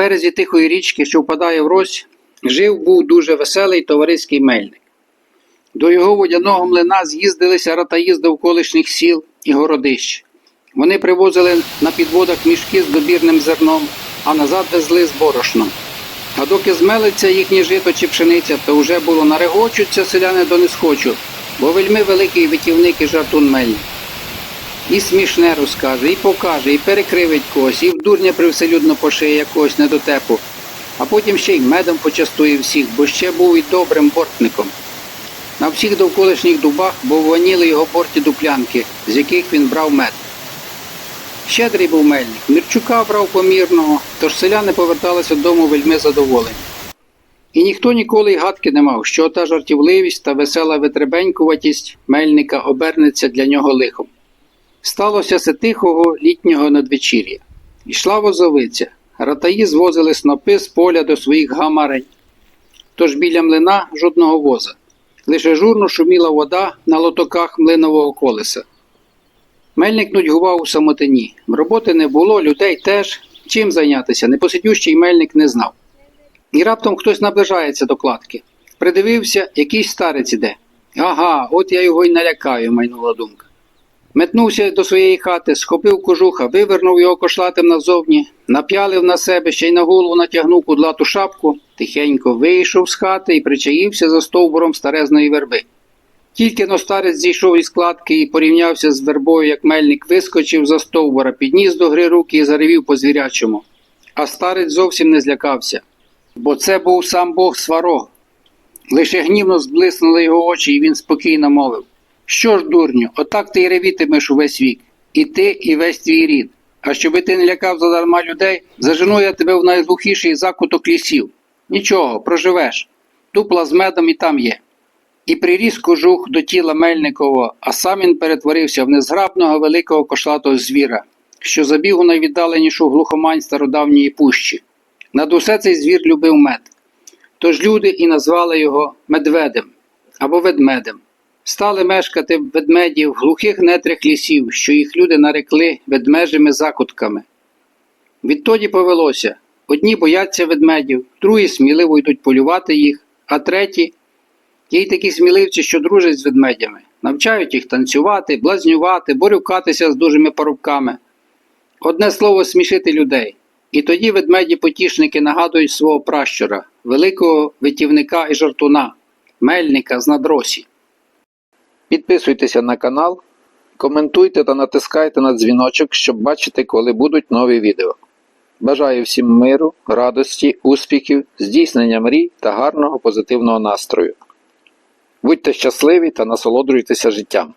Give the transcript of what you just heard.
березі тихої річки, що впадає в Рось, жив був дуже веселий товариський мельник. До його водяного млина з'їздилися ратаї з довколишніх сіл і городищ. Вони привозили на підводах мішки з добірним зерном, а назад везли з борошном. А доки змелиться їхнє жито чи пшениця, то вже було нарегочуться селяни до несхочу, бо вельми великий витівник і жартун мельник. І смішне розкаже, і покаже, і перекривить когось, і в дурня привселюдно пошиє якогось недотепу, а потім ще й медом почастує всіх, бо ще був і добрим бортником. На всіх довколишніх дубах бовваніли його борті дуплянки, з яких він брав мед. Щедрий був мельник, Мірчука брав помірного, тож селяни поверталися додому вельми задоволені. І ніхто ніколи й гадки не мав, що та жартівливість та весела витребенькуватість мельника обернеться для нього лихом. Сталося це тихого літнього надвечір'я. Ішла возовиця, ратаї звозили снопи з поля до своїх гамарень. Тож біля млина жодного воза. Лише журно шуміла вода на лотоках млинового колеса. Мельник нудьгував у самотині. Роботи не було, людей теж. Чим зайнятися, непосидющий мельник не знав. І раптом хтось наближається до кладки. Придивився, якийсь старець іде. Ага, от я його й налякаю, майнула думка. Метнувся до своєї хати, схопив кожуха, вивернув його кошлатим назовні, нап'ялив на себе, ще й на голову натягнув кудлату шапку, тихенько вийшов з хати і причаївся за стовбуром старезної верби. Тільки но старець зійшов із кладки і порівнявся з вербою, як мельник вискочив за стовбура, підніс до гри руки і заревів по звірячому. А старець зовсім не злякався, бо це був сам Бог сварог. Лише гнівно зблиснули його очі, і він спокійно мовив Що ж, дурню, отак ти й ревітимеш увесь вік, і ти, і весь твій рід. А щоби ти не лякав задарма людей, зажену я тебе в найглухіший закуток лісів. Нічого, проживеш. Тупла з медом і там є. І приріс кожух до тіла Мельникова, а сам він перетворився в незграбного великого кошлатого звіра, що забіг у найвіддаленішу глухомань стародавньої пущі. Над усе цей звір любив мед. Тож люди і назвали його медведем або ведмедем. Стали мешкати ведмеді в глухих нетрях лісів, що їх люди нарекли ведмежими закутками. Відтоді повелося одні бояться ведмедів, другі сміливо йдуть полювати їх, а треті Є й такі сміливці, що дружать з ведмедями, навчають їх танцювати, блазнювати, борюкатися з дужими парубками. Одне слово смішити людей. І тоді ведмеді-потішники нагадують свого пращура, великого витівника і жартуна, мельника з надросі. Підписуйтеся на канал, коментуйте та натискайте на дзвіночок, щоб бачити, коли будуть нові відео. Бажаю всім миру, радості, успіхів, здійснення мрій та гарного позитивного настрою. Будьте щасливі та насолоджуйтеся життям.